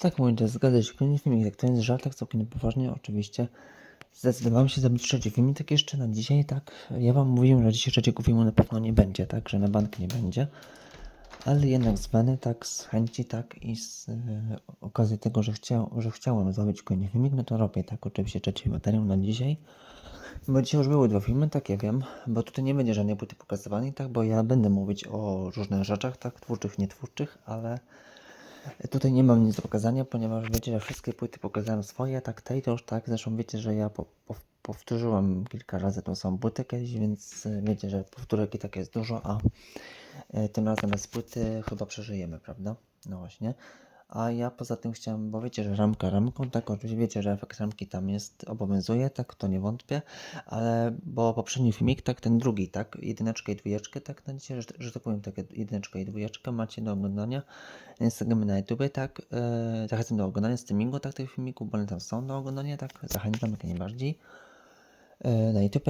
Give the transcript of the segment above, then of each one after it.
Tak, mój to zgadza się. Kolejny filmik, jak to jest żart, tak całkiem poważnie, oczywiście. Zdecydowałem się zrobić trzeci filmik, tak jeszcze na dzisiaj, tak. Ja wam mówiłem, że dzisiaj trzeciego filmu na pewno nie będzie, tak, że na bank nie będzie. Ale jednak z weny, tak, z chęci, tak i z e, okazji tego, że, chciał, że chciałem zrobić kolejny filmik, no to robię, tak, oczywiście trzeci materiał na dzisiaj. Bo dzisiaj już były dwa filmy, tak ja wiem, bo tutaj nie będzie żadnej płyty pokazywanej, tak, bo ja będę mówić o różnych rzeczach, tak, twórczych, nietwórczych, ale tutaj nie mam nic do pokazania, ponieważ wiecie, że wszystkie płyty pokazałem swoje, tak, tej to już tak, zresztą wiecie, że ja po, po, powtórzyłem kilka razy tą samą płytę kiedyś, więc e, wiecie, że powtórek i tak jest dużo, a e, tym razem bez płyty chyba przeżyjemy, prawda? No właśnie. A ja poza tym chciałem, bo wiecie, że ramka ramką, tak, oczywiście wiecie, że efekt ramki tam jest, obowiązuje, tak, to nie wątpię, ale, bo poprzedni filmik, tak, ten drugi, tak, jedyneczkę i dwójeczkę, tak, na dzisiaj, że, że tak powiem, tak, jedyneczkę i dwójeczkę macie do oglądania na Instagramie, na YouTube, tak, e, zachęcam do oglądania streamingu, tak, tych filmików, bo one tam są do oglądania, tak, zachęcam jak najbardziej. E, Na YouTube,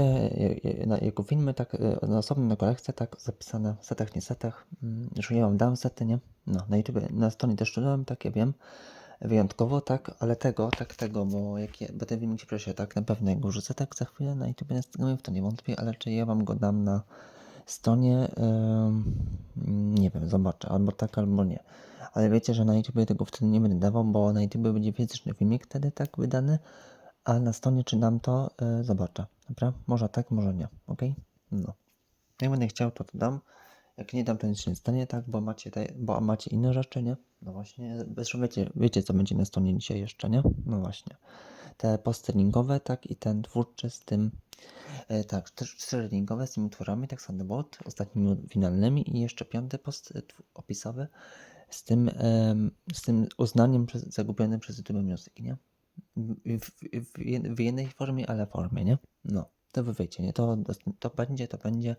jako filmy, tak, e, na osobne na kolekcję, tak, zapisane w setach, nie setach, mm, już nie mam dałem sety, nie? No, na YouTube, na stronie też dodałem, tak, ja wiem, wyjątkowo, tak, ale tego, tak, tego, bo jak ja, bo ten filmik się proszę, tak, na pewno go rzucę, tak, za chwilę na YouTube, w to nie wątpię, ale czy ja wam go dam na stronie, em, nie wiem, zobaczę, albo tak, albo nie. Ale wiecie, że na YouTube tego wtedy nie będę dawał, bo na YouTube będzie fizyczny filmik wtedy tak wydany, a na stronie czy dam to, y, zobaczę. Dobra? Może tak, może nie. Ok? No. Jak będę chciał, to to dam. Jak nie dam, to nic się nie stanie, tak? Bo macie, te, bo macie inne rzeczy, nie? No właśnie. Zresztą wiecie, wiecie, co będzie na stronie dzisiaj jeszcze, nie? No właśnie. Te posty tak? I ten twórczy z tym, e, tak, też trzy linkowe z tymi utworami, tak Thunderbolt, ostatnimi finalnymi i jeszcze piąty post tw- opisowy z tym, z tym uznaniem przez, zagubionym przez YouTube Music, nie? W, w, w, jed- w jednej formie, ale formie, nie? No, to wy wiecie, nie? To, to będzie, to będzie,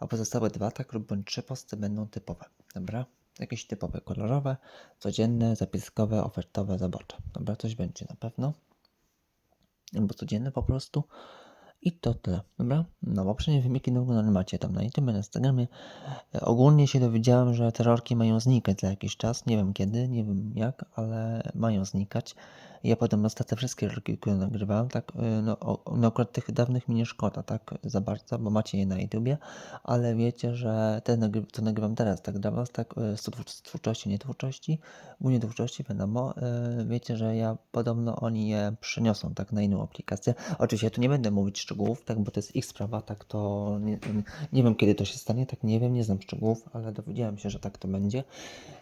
a pozostałe dwa, tak lub bądź trzy posty będą typowe, dobra? Jakieś typowe, kolorowe, codzienne, zapiskowe, ofertowe, zaborcze, dobra? Coś będzie na pewno, albo codzienne po prostu i to tyle, dobra? No, poprzednie filmiki oglądane macie tam na YouTube, na Instagramie. E, Ogólnie się dowiedziałem, że te rolki mają znikać za jakiś czas, nie wiem kiedy, nie wiem jak, ale mają znikać. Ja potem te wszystkie rolki, które nagrywałem, tak, y, no, no akurat tych dawnych mi nie szkoda, tak, za bardzo, bo macie je na YouTubie, ale wiecie, że te, co nagrywam teraz, tak, dla was, tak, y, z twór- z twórczości, nie twórczości, głównie twórczości, wiadomo, y, wiecie, że ja podobno oni je przeniosą, tak, na inną aplikację. Oczywiście ja tu nie będę mówić szczegółów, tak, bo to jest ich sprawa, tak, to nie, nie wiem, kiedy to się stanie, tak, nie wiem, nie znam szczegółów, ale dowiedziałem się, że tak to będzie,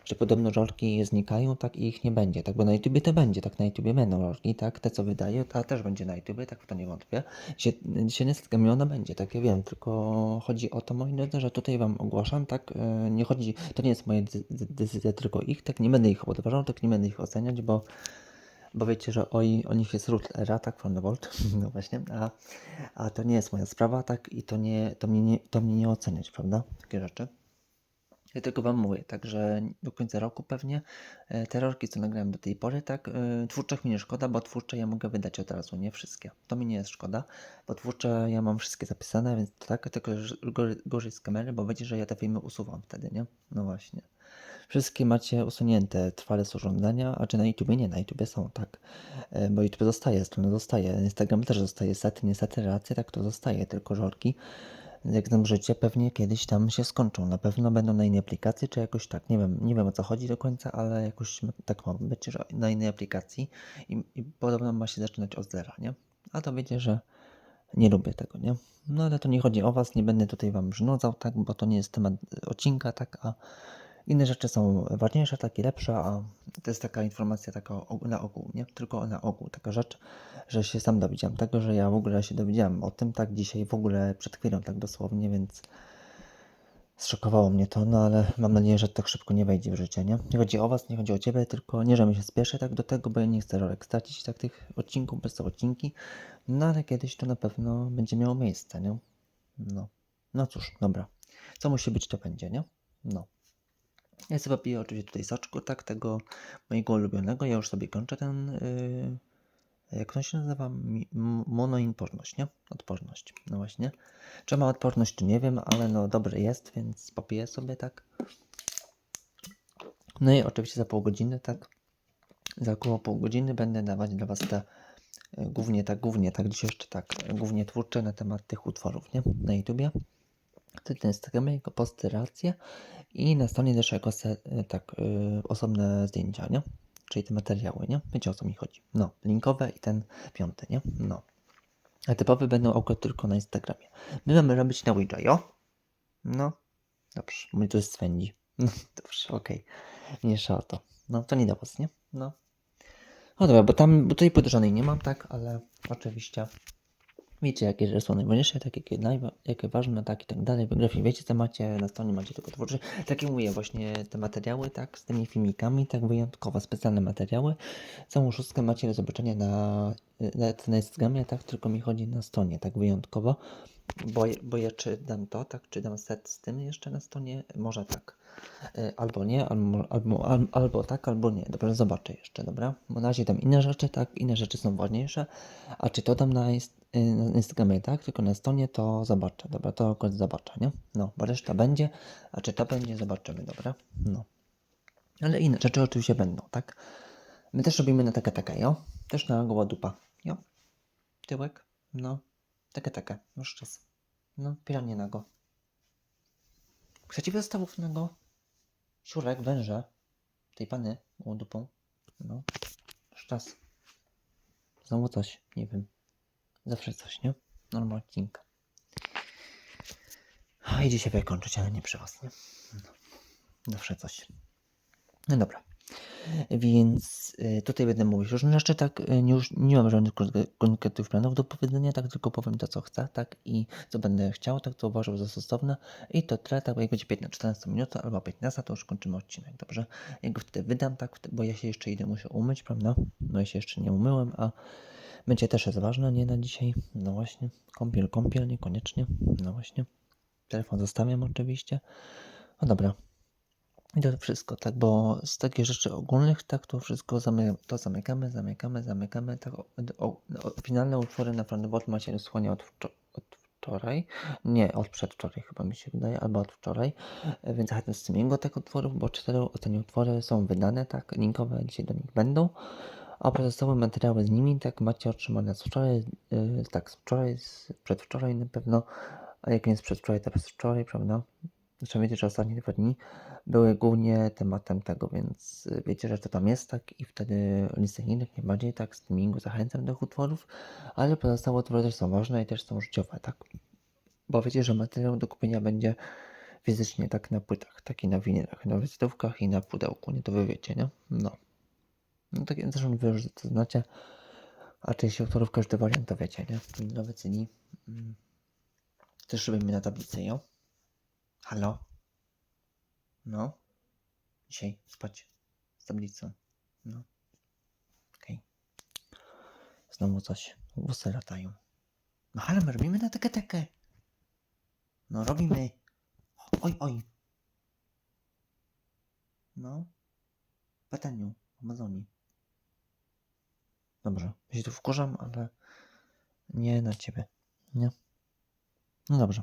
że podobno rolki znikają, tak, i ich nie będzie, tak, bo na YouTubie to będzie, tak, na YouTubie będą rolki, tak, te co wydaję, ta też będzie na YouTubie, tak, w to nie wątpię. Dzisiaj, dzisiaj nie ona będzie, tak, ja wiem, tylko chodzi o to, moi drodzy, że tutaj wam ogłaszam, tak, e, nie chodzi, to nie jest moja decyzja, tylko ich, tak, nie będę ich podważał, tak, nie będę ich oceniać, bo bo wiecie, że o, i- o nich jest root era, tak, from the no właśnie, a, a to nie jest moja sprawa, tak, i to nie, to mnie nie, to mnie nie oceniać, prawda, takie rzeczy. Ja tylko wam mówię, także do końca roku pewnie e, te rolki, co nagrałem do tej pory, tak, e, twórczych mi nie szkoda, bo twórcze ja mogę wydać od razu, nie wszystkie. To mi nie jest szkoda, bo twórcze ja mam wszystkie zapisane, więc to tak, tylko gorzej, z kamery, bo wiecie, że ja te filmy usuwam wtedy, nie? No właśnie. Wszystkie macie usunięte trwale z urządzenia, a czy na YouTube nie, na YouTube są, tak. E, Bo YouTube zostaje, strona zostaje, Instagram też zostaje, sety, niestety, relacje, tak to zostaje, tylko żorki. Jak znam życie, pewnie kiedyś tam się skończą. Na pewno będą na innej aplikacji, czy jakoś tak. Nie wiem, nie wiem o co chodzi do końca, ale jakoś tak ma być, że na innej aplikacji i, i podobno ma się zaczynać od zera, nie? A to wiecie, że nie lubię tego, nie? No ale to nie chodzi o was, nie będę tutaj wam żnudzał, tak, bo to nie jest temat odcinka, tak, a inne rzeczy są ważniejsze, takie lepsze, a to jest taka informacja taka na ogół, nie? Tylko na ogół, taka rzecz, że się sam dowiedziałem tego, że ja w ogóle się dowiedziałem o tym, tak, dzisiaj w ogóle przed chwilą, tak dosłownie, więc zszokowało mnie to, no ale mam nadzieję, że tak szybko nie wejdzie w życie, nie? Nie chodzi o was, nie chodzi o ciebie, tylko nie, że mi się spieszę tak do tego, bo ja nie chcę rolek stracić tak tych odcinków, bez odcinki, no ale kiedyś to na pewno będzie miało miejsce, nie? No. No cóż, dobra. Co musi być, to będzie, nie? No. Ja sobie piję oczywiście tutaj soczku, tak, tego mojego ulubionego. Ja już sobie kończę ten, yy, jak to się nazywa? Mi- m- Monoinporność, nie? Odporność. No właśnie. Czy ma odporność, czy nie wiem, ale no dobry jest, więc popiję sobie tak. No i oczywiście za pół godziny, tak, za około pół godziny będę dawać dla Was te e, głównie tak, głównie tak, dzisiaj jeszcze tak, e, głównie twórcze na temat tych utworów, nie? Na YouTubie. To ten Instagramie jako posty, i na stronie też jako e, tak, e, osobne zdjęcia, nie? Czyli te materiały, nie? Wiecie o co mi chodzi. No, linkowe i ten piąty, nie? No. A typowy będą akurat tylko na Instagramie. My mamy robić na Ouija, jo? No. Dobrze, mój to jest swędzi. No, dobrze, okej. Mniejsza o to. No, to nie do was, nie? No. No dobra, bo tam, bo tutaj podejrzanej nie mam, tak, ale oczywiście wiecie, jakie są najważniejsze, tak, jakie, najwa- jakie ważne, tak i tak dalej. W wiecie, co macie, na stronie macie tylko twórczy. Tak jak mówię, właśnie te materiały, tak, z tymi filmikami, tak, wyjątkowo specjalne materiały. Całą szóstkę macie do zobaczenia na, na, na Instagramie, tak, tylko mi chodzi na stronie, tak, wyjątkowo. Bo, bo ja czy dam to, tak, czy dam set z tym jeszcze na stronie, może tak. E, Albo nie, albo, albo, al- albo tak, albo nie. Dobra, zobaczę jeszcze, dobra? Bo na razie dam inne rzeczy, tak, inne rzeczy są ważniejsze. A czy to dam na, na Instagramie, tak, tylko na stronie, to zobaczę, dobra, to akurat zobaczę, nie? No, bo reszta będzie, a czy to będzie, zobaczymy, dobra? No. Ale inne rzeczy oczywiście będą, tak? My też robimy na takie takie, jo? Też na goła dupa, jo? Tyłek, no. Takie takie, już czas. No, piranie nago. Chcecie zestawów nago? Siurek, węże. Tej pany gołą dupą. No. Już czas. Znowu coś, nie wiem. Zawsze coś, nie? Normal odcinka. A idzie się wykończyć, ale nie przy was, nie? No. Zawsze coś. No dobra. Więc y, tutaj będę mówić różne rzeczy, tak, y, już nie mam żadnych kon- konkretnych planów do powiedzenia, tak, tylko powiem to, co chcę, tak, i co będę chciał, tak, co uważam za stosowne i to tyle, tak, bo jak będzie 15-14 minut albo 15, to już kończymy odcinek, dobrze? Jak wtedy wydam, tak, bo ja się jeszcze idę muszę umyć, prawda? No ja się jeszcze nie umyłem, a będzie też jest ważne, nie na dzisiaj, no właśnie, kąpiel, kąpiel, niekoniecznie, no właśnie. Telefon zostawiam oczywiście. No dobra, i to wszystko, tak, bo z takich rzeczy ogólnych, tak, to wszystko to zamykamy, zamykamy, zamykamy, tak, o, o, o, finalne utwory na Franewot macie do słuchania od, od wczoraj, nie, od przedwczoraj chyba mi się wydaje, albo od wczoraj, więc zachęcam streamingu tych utworów, bo cztery ostatnie utwory są wydane, tak, linkowe dzisiaj do nich będą, a pozostałe materiały z nimi, tak, macie otrzymane z wczoraj, yy, tak, z wczoraj, z przedwczoraj na pewno, a jak nie z przedwczoraj, to przedwczoraj, prawda, Zresztą wiecie, że ostatnie dwa dni były głównie tematem tego, więc y, wiecie, że to tam jest, tak, i wtedy listy innych, nie bardziej, tak, streamingu zachęcam do utworów, ale pozostałe utwory też są ważne i też są życiowe, tak, bo wiecie, że materiał do kupienia będzie fizycznie, tak, na płytach, tak? I na winylach, na wizytówkach i na pudełku, nie, to wy wiecie, nie, no. No tak, zresztą wy już to znacie, a część utworów, każdy wariant to wiecie, nie, winylowe CD, mm. też robimy na tablicy, jo? Halo? No? Dzisiaj spać z tablicą. No. Okej. Znowu coś. Włosy latają. No ale my robimy na tekę tekę. No robimy. Oj, oj. No. Pataniu. Amazonii. Dobrze. Ja się tu wkurzam, ale nie na ciebie. Nie? No dobrze.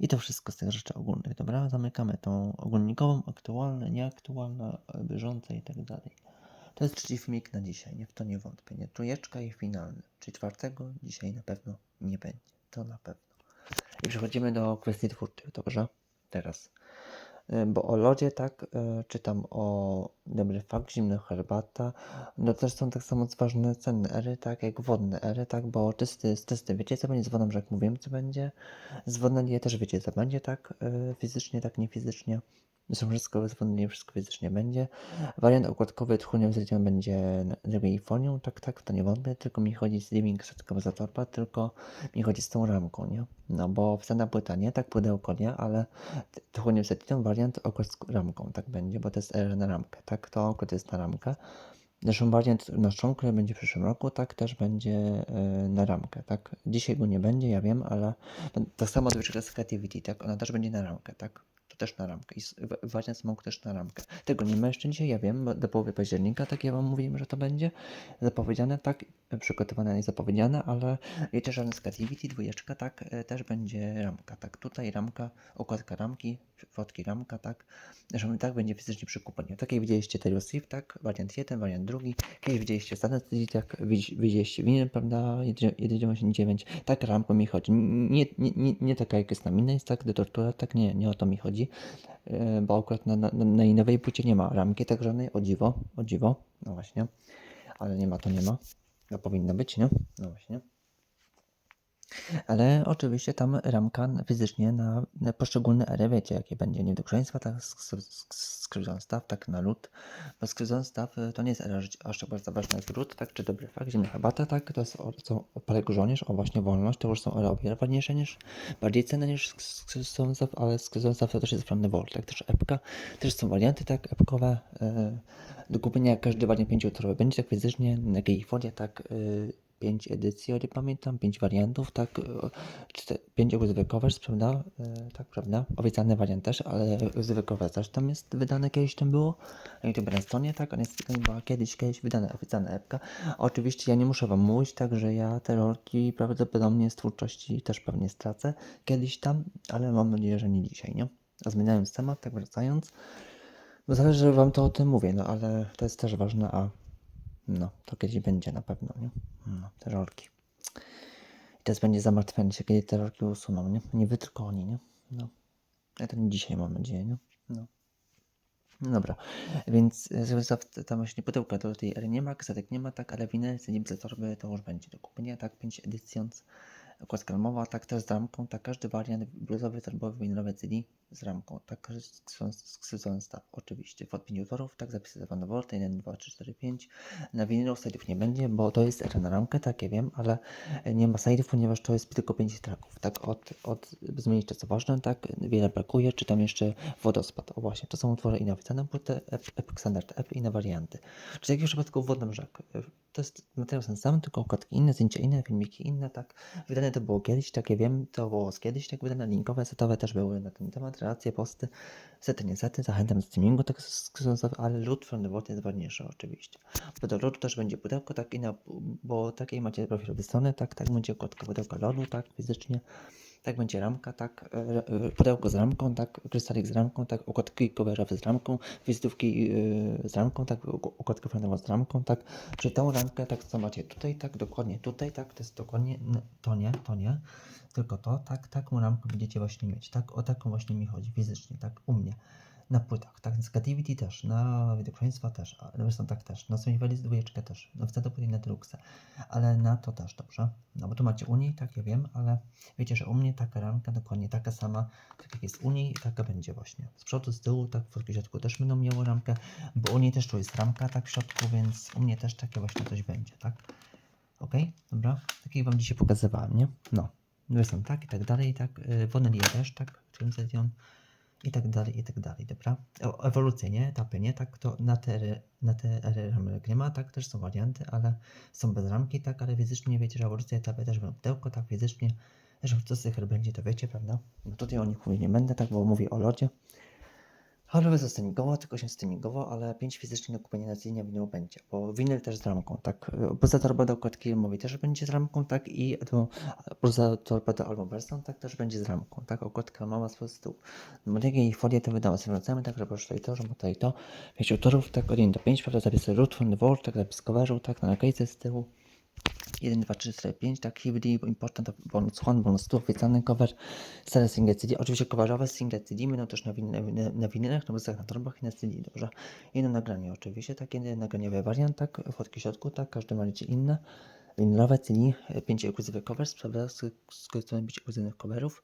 I to wszystko z tych rzeczy ogólnych, dobra? Zamykamy tą ogólnikową, aktualne, nieaktualne, bieżące i tak dalej. To jest trzeci filmik na dzisiaj, nie w to nie wątpię. Nie? Trójeczka i finalny. Czyli czwartego dzisiaj na pewno nie będzie. To na pewno. I przechodzimy do kwestii twórczych, dobrze? Teraz. Bo o lodzie, tak, y, czytam o dobry fakt, zimna herbata. No też są tak samo ważne cenne ery, tak, jak wodne ery, tak, bo czysty, czysty wiecie co będzie z wodą, że jak mówiłem co będzie. Z wodnej też wiecie co będzie, tak, y, fizycznie, tak, nie fizycznie. Zresztą wszystko wodnej, wszystko fizycznie będzie. Wariant okładkowy tchłonią zwiedzią będzie drugiej folią, tak, tak, to nie wątpię, tylko mi chodzi z living setkowa za torba, tylko mi chodzi z tą ramką, nie? No bo wcena płyta nie, tak pudełko nie, ale tchłonią setitą wariant okład z ramką, tak będzie, bo to jest na ramkę, tak, to okład jest na ramkę. Zresztą wariant na szczą, który będzie w przyszłym roku, tak, też będzie y, na ramkę, tak. Dzisiaj go nie będzie, ja wiem, ale no, tak samo do Class Creativity, tak, ona też będzie na ramkę, tak. Też na ramkę i s- w- wariant Smoke też na ramkę. Tego nie ma jeszcze dzisiaj, ja wiem, bo do połowy października, tak ja wam mówiłem, że to będzie zapowiedziane, tak. przygotowane i zapowiedziane, ale z Creativity dwójeczka, tak, e, też będzie ramka, tak, tutaj ramka, okładka ramki, fotki ramka, tak, że tak będzie fizycznie przy kupowaniu. Tak jak widzieliście Taylor Swift, tak, wariant jeden, wariant drugi, kiedyś widzieliście Stanley, tak, widzi- widzieliście Winner, prawda, 1.89, tak ramką mi chodzi, nie, nie, nie, nie taka jak jest na jest tak, do tortura, tak, nie, nie o to mi chodzi, e, bo akurat na, na, na płycie nie ma ramki tak żadnej, o dziwo, o dziwo, no właśnie, ale nie ma to nie ma, no powinno być, nie, no właśnie. Ale oczywiście tam ramka fizycznie na, poszczególne ery, wiecie jakie będzie niedokrzeństwa, tak, skryzon staw, tak na lód, bo skryzon staw y, to nie jest era aż tak bardzo ważna jak lód, tak, czy dobry fakt, zimna herbata, tak, to jest są parę żołnierz, o właśnie wolność, to już są ery ważniejsze niż, bardziej cenne niż skryzon staw, ale skryzon staw to też jest prawny volt, tak, też epka, też są warianty, tak, epkowe, y, do kupienia każdy wariant pięciutorowy będzie tak fizycznie, na tak, y, 5 edycji, o ile pamiętam, 5 wariantów, tak, 5 covers, prawda, e, tak, prawda, obiecany wariant też, ale covers też tam jest wydane, kiedyś tam było, na YouTube na stronie, tak, ale jest była kiedyś, kiedyś wydana oficjalna epka. Oczywiście ja nie muszę Wam mówić, tak, że ja te rolki prawdopodobnie z twórczości też pewnie stracę kiedyś tam, ale mam nadzieję, że nie dzisiaj, nie? A zmieniając temat, tak wracając, bo zależy, że Wam to o tym mówię, no ale to jest też ważne, a no, to kiedyś będzie na pewno, nie? No, te rolki. I teraz będzie zamartwianie się, kiedy te rolki usuną, nie? Nie wy, tylko oni, nie? No. Ale to nie dzisiaj mam nadzieję, nie? No. No dobra, więc e, tam właśnie pudełka do tej ery nie ma, kasetek nie ma, tak, ale winel, CD, torby to już będzie do kupienia, tak, 5 edycjons okładka ramowa, tak też z ramką, tak każdy wariant bluzowy, torbowy, winylowy CD z ramką, tak sksycony staw, oczywiście, w odpięciu torów, tak zapisy na volta, 1, 2, 3, 4, 5, na winylu slajdów nie będzie, bo to jest era na ramkę, tak, ja wiem, ale nie ma slajdów, ponieważ to jest tylko 5 traków, tak, od, od zmienić to co ważne, tak, wiele brakuje, czy tam jeszcze wodospad, o właśnie, to są utwory i na płytę, Epic Standard Ep i na warianty, czy jak w przypadku wodnym rzek, to jest materiał ten sam, tylko okładki inne, zdjęcia inne, filmiki inne, tak, wydane to było kiedyś, takie wiem, to było z kiedyś, tak wydane linkowe, setowe też były na ten temat, relacje, posty, sety, nie sety, zachęcam do streamingu, tak, ale lód from the jest ważniejszy oczywiście. Do lodu też będzie pudełko, tak, i na, bo takiej macie profilowe strony, tak, tak, będzie okładka pudełka lodu, tak, fizycznie, tak będzie ramka, tak, e, e, pudełko z ramką, tak, krystalik z ramką, tak, układki coverowe z ramką, wizytówki e, z ramką, tak, układka frontową z ramką, tak, czyli tą ramkę, tak, co macie tutaj, tak, dokładnie tutaj, tak, to jest dokładnie, to nie, to nie, tylko to, tak, taką ramkę będziecie właśnie mieć, tak, o taką właśnie mi chodzi, fizycznie, tak, u mnie na płytach, tak, z Creativity też, na Widokrzeństwa też, zresztą tak też, na Sony dwójeczkę też, no wtedy później na Deluxe, ale na to też, dobrze? No bo tu macie u niej, tak, ja wiem, ale wiecie, że u mnie taka ramka dokładnie taka sama, tak jak jest u niej, taka będzie właśnie. Z przodu, z tyłu, tak, w środku też będą miały ramkę, bo u niej też tu jest ramka, tak, w środku, więc u mnie też takie właśnie coś będzie, tak? Ok, dobra, takiej Wam dzisiaj pokazywałem, nie? No, zresztą tak i tak dalej, tak, yy, Vonelia też, tak, Transition, i tak dalej, i tak dalej, dobra? Ewolucje, nie? Etapy, nie? Tak, to na te, na te ramek nie ma, tak? Też są warianty, ale są bez ramki, tak? Ale fizycznie wiecie, że ewolucja, etapy też będą pudełko, tak? Fizycznie, że co z tych będzie, to wiecie, prawda? No tutaj o nich mówić nie będę, tak? Bo mówię o lodzie. Ale zostaningowo, tylko się streamingowo, ale 5 fizycznie do kupienia na dzień winyl będzie, bo winyl też z ramką, tak. Poza torpedo okładki mówi też będzie z ramką, tak. I to, poza torpedo albo Berston, tak też będzie z ramką, tak. Okładka mała z tyłu. No i folię to wydała sobie wracamy, tak, żeby tutaj to, żeby tutaj to. 5 autorów, tak, od 1 do 5, prawda, zapisy from the world, tak, zapis coverzu, tak, na naklejce z tyłu. 1, 2, 3, 4, 5, tak, HBD, important, bonus 1, bonus 2, oficjalny cover, stare single CD, oczywiście coverowe single CD będą też na, win, na, na winylach, na muzykach, na torbach i na CD, dobrze. Jedno nagranie oczywiście, tak, jeden nagraniowy wariant, tak, fotki w środku, tak, każdy ma inne. Winylowe CD, 5 ekskluzywy covers, prawda, z, z ekskluzywych coverów.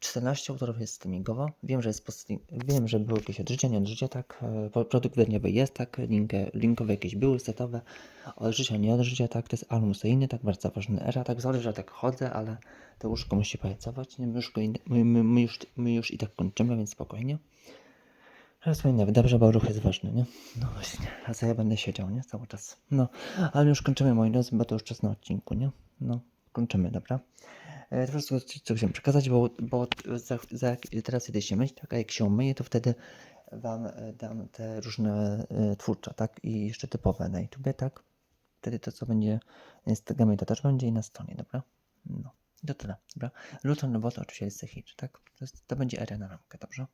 14 autorów jest streamingowo. Wiem, że jest post wiem, że było jakieś od życia, nie od życia, tak. E, produkt wydniowy jest, tak. Link, linkowe jakieś były, setowe. Od życia, nie od życia, tak. To jest album seryjny, tak. Bardzo ważny era, tak. Zależy, że tak chodzę, ale to łóżko musi pracować. Nie, my, już, my, my, my, już, my już i tak kończymy, więc spokojnie. Wspominam, dobrze, bo ruch jest ważny, nie? No właśnie, a co ja będę siedział, nie? Cały czas. No, ale już kończymy, moi drodzy, bo to już czas na odcinku, nie? No, kończymy, dobra? Po prostu co chciałem przekazać, bo, bo za, za, teraz idę się myć, tak, a jak się umyję, to wtedy Wam e, dam te różne y, twórcze, tak, i jeszcze typowe na YouTube, tak, wtedy to, co będzie na Instagramie, to też będzie i na stronie, dobra? No, to tyle, dobra? Luton Robota oczywiście jest Hitch, tak? To, jest, to będzie area na ramkę, dobrze?